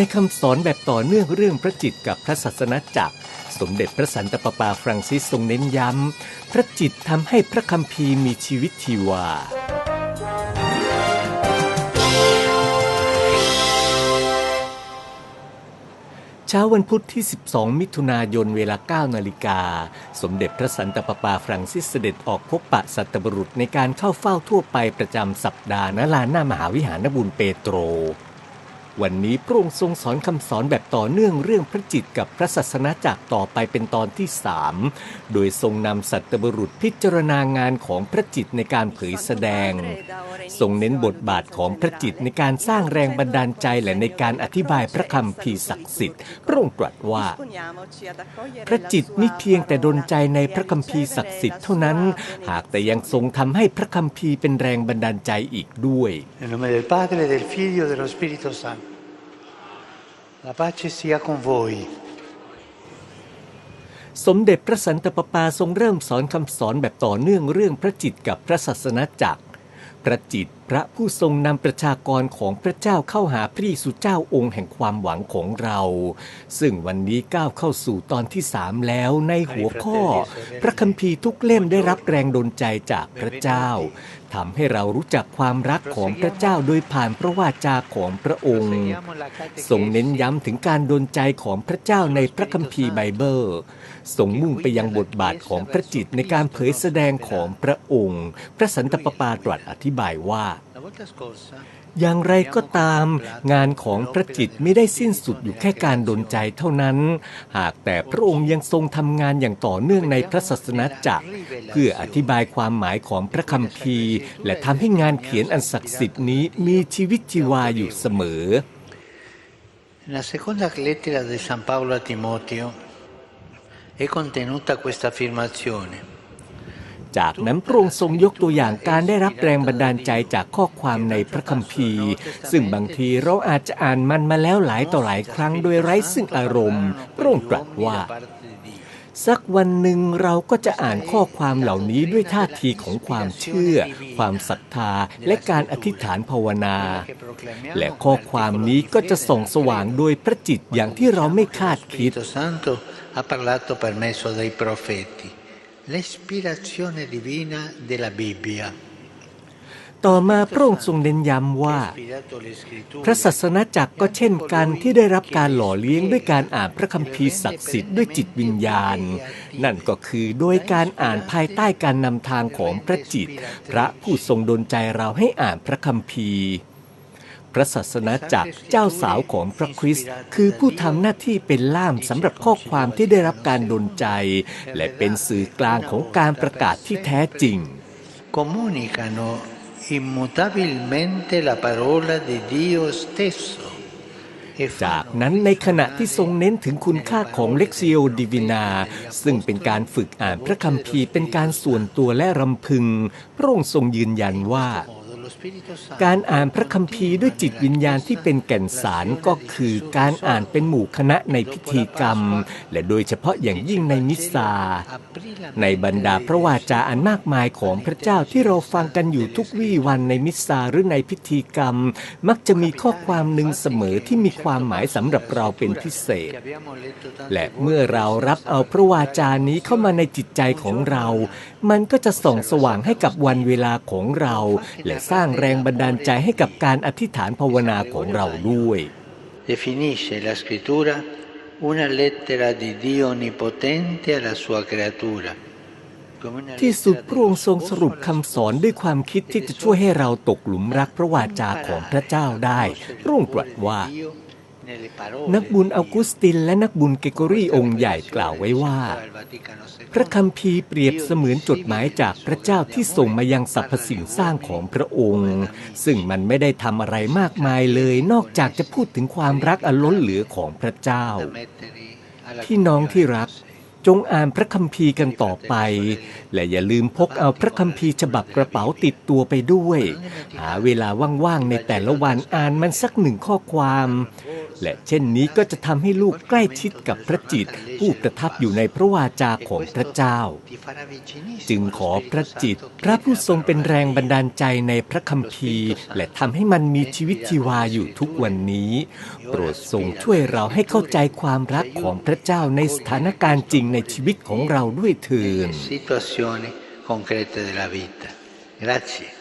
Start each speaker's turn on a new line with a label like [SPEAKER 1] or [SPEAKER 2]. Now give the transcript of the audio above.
[SPEAKER 1] ในคำสอนแบบต่อเนื่องเรื่องพระจิตกับพระศาสนาจักร สมเด็จพระสันตะปาปาฟรังซิสทรงเน้นย้ำ พระจิตทำให้พระคัมภีร์มีชีวิตชีวาเช้าวันพุธที่ 12 มิถุนายนเวลา 9 นาฬิกา สมเด็จพระสันตะปาปาฟรังซิสเสด็จออกพบปะสัตบุรุษในการเข้าเฝ้าทั่วไปประจำสัปดาห์ณลานหน้ามหาวิหารนบุญเปโตร วันนี้พระองค์ทรงสอนคำสอนแบบต่อเนื่องเรื่องพระจิตกับพระศาสนาจักรต่อไปเป็นตอนที่สามโดยทรงนำสัตบุรุษพิจารณางานของพระจิตในการเผยแสดง ทรงเน้นบทบาทของพระจิตในการสร้างแรงบันดาลใจและในการอธิบายพระคำภีศักดิ์สิทธิ์ พระองค์ตรัสว่า พระจิตมิเพียงแต่ดลใจในพระคัมภีศักดิ์สิทธิ์เท่านั้น หากแต่ยังทรงทำให้พระคัมภีเป็นแรงบันดาลใจอีกด้วย
[SPEAKER 2] Nel La pace sia con voi.
[SPEAKER 1] สมเด็จพระสันตะปาปาทรงเริ่มสอนคำสอนแบบต่อเนื่องเรื่องพระจิตกับพระศาสนาจักร พระจิต พระผู้ทรงนำประชากรของพระเจ้าเข้าหาพระเยซูเจ้าองค์แห่งความหวังของเรา ซึ่งวันนี้ก้าวเข้าสู่ตอนที่สามแล้วในหัวข้อ พระคัมภีร์ทุกเล่มได้รับแรงดลใจจากพระเจ้าทำให้เรารู้จักความรักของพระเจ้าโดยผ่านพระวาจาของพระองค์ทรงเน้นย้ำถึงการดลใจของพระเจ้าในพระคัมภีร์ไบเบิลทรงมุ่งไปยังบทบาทของพระจิตในการเผยแสดงของพระองค์ พระสันตะปาปาตรัสอธิบายว่า อย่างไรก็ตาม งานของพระจิตไม่ได้สิ้นสุดอยู่แค่การดลใจเท่านั้น หากแต่พระองค์ยังทรงทำงานอย่างต่อเนื่องในพระศาสนาจักร เพื่ออธิบายความหมายของพระคัมภีร์ และทำให้งานเขียนอันศักดิ์สิทธิ์นี้มีชีวิตชีวาอยู่เสมอ
[SPEAKER 2] Nella seconda lettera di San Paolo a Timoteo è contenuta questa affermazione.
[SPEAKER 1] จากนั้นพระองค์ทรงยกตัวอย่างการได้รับแรงบันดาลใจจากข้อความในพระคัมภีร์ ซึ่งบางทีเราอาจจะอ่านมันมาแล้วหลายต่อหลายครั้งโดยไร้ซึ่งอารมณ์พระองค์ตรัสว่า สักวันหนึ่งเราก็จะอ่านข้อความเหล่านี้ด้วยท่าทีของความเชื่อ ความศรัทธาและการอธิษฐานภาวนา และข้อความนี้ก็จะส่องสว่างโดยพระจิตอย่างที่เราไม่คาดคิด ต่อมาพระองค์ทรงเน้นย้ำว่า
[SPEAKER 2] Ispirato le scritture
[SPEAKER 1] พระศาสนาจักรก็เช่นกันที่ได้รับการหล่อเลี้ยงด้วยการอ่านพระคัมภีร์ศักดิ์สิทธิ์ด้วยจิตวิญญาณ นั่นก็คือโดยการอ่านภายใต้การนำทางของพระจิต พระผู้ทรงดลใจเราให้อ่านพระคัมภีร์ พระศาสนาจักรเจ้าสาวของพระคริสต์คือผู้ทำหน้าที่เป็นล่ามสำหรับข้อความที่ได้รับการดลใจ และเป็นสื่อกลางของการประกาศที่แท้จริง
[SPEAKER 2] comunicano immutabilmente la parola di Dio stesso. E
[SPEAKER 1] จาก
[SPEAKER 2] fanno
[SPEAKER 1] นั้นในขณะที่ทรงเน้นถึงคุณค่าของเล็กซิโอดิวินา ซึ่งเป็นการฝึกอ่านพระคัมภีร์เป็นการส่วนตัวและรำพึง พระองค์ทรงยืนยันว่า การอ่านพระคัมภีร์ด้วยจิตวิญญาณที่เป็นแก่นสารก็คือการอ่านเป็นหมู่คณะในพิธีกรรม และโดยเฉพาะอย่างยิ่งในมิสซา ในบรรดาพระวาจาอันมากมายของพระเจ้าที่เราฟังกันอยู่ทุกวี่วันในมิสซาหรือในพิธีกรรม มักจะมีข้อความหนึ่งเสมอที่มีความหมายสำหรับเราเป็นพิเศษ และเมื่อเรารับเอาพระวาจานี้เข้ามาในจิตใจของเรา มันก็จะส่องสว่างให้กับวันเวลาของเรา และสร้างแรงบันดาลใจให้กับการอธิษฐานภาวนาของเราด้วย
[SPEAKER 2] Definisce la scrittura una lettera di Dio onnipotente alla sua creatura. come una
[SPEAKER 1] ที่สุด
[SPEAKER 2] lettera
[SPEAKER 1] พระองค์ทรงสรุป
[SPEAKER 2] dello
[SPEAKER 1] คำสอนด้วยความคิดที่จะช่วยให้เราตกหลุมรักพระวาจาของพระเจ้าได้พระองค์ตรัสว่า
[SPEAKER 2] Dio nelle parole
[SPEAKER 1] นักบุญอักุสตินและนักบุญเกโกรีองค์ใหญ่กล่าวไว้ว่า พระคัมภีร์เปรียบเสมือนจดหมายจากพระเจ้าที่ส่งมายังสรรพสิ่งสร้างของพระองค์ ซึ่งมันไม่ได้ทำอะไรมากมายเลย นอกจากจะพูดถึงความรักอันล้นเหลือของพระเจ้า พี่น้องที่รักจงอ่านพระคัมภีร์กันต่อไป และอย่าลืมพกเอาพระคัมภีร์ฉบับกระเป๋าติดตัวไปด้วย หาเวลาว่างๆในแต่ละวันอ่านมันสักหนึ่งข้อความ และเช่นนี้ก็จะทำให้ลูกใกล้ชิดกับพระจิต ผู้ประทับอยู่ในพระวาจาของพระเจ้า จึงขอพระจิต พระผู้ทรงเป็นแรงบันดาลใจในพระคัมภีร์ และทำให้มันมีชีวิตชีวาอยู่ทุกวันนี้ โปรดทรงช่วยเราให้เข้าใจความรักของพระเจ้าในสถานการณ์จริงในชีวิตของเราด้วยเถิด
[SPEAKER 2] Grazie.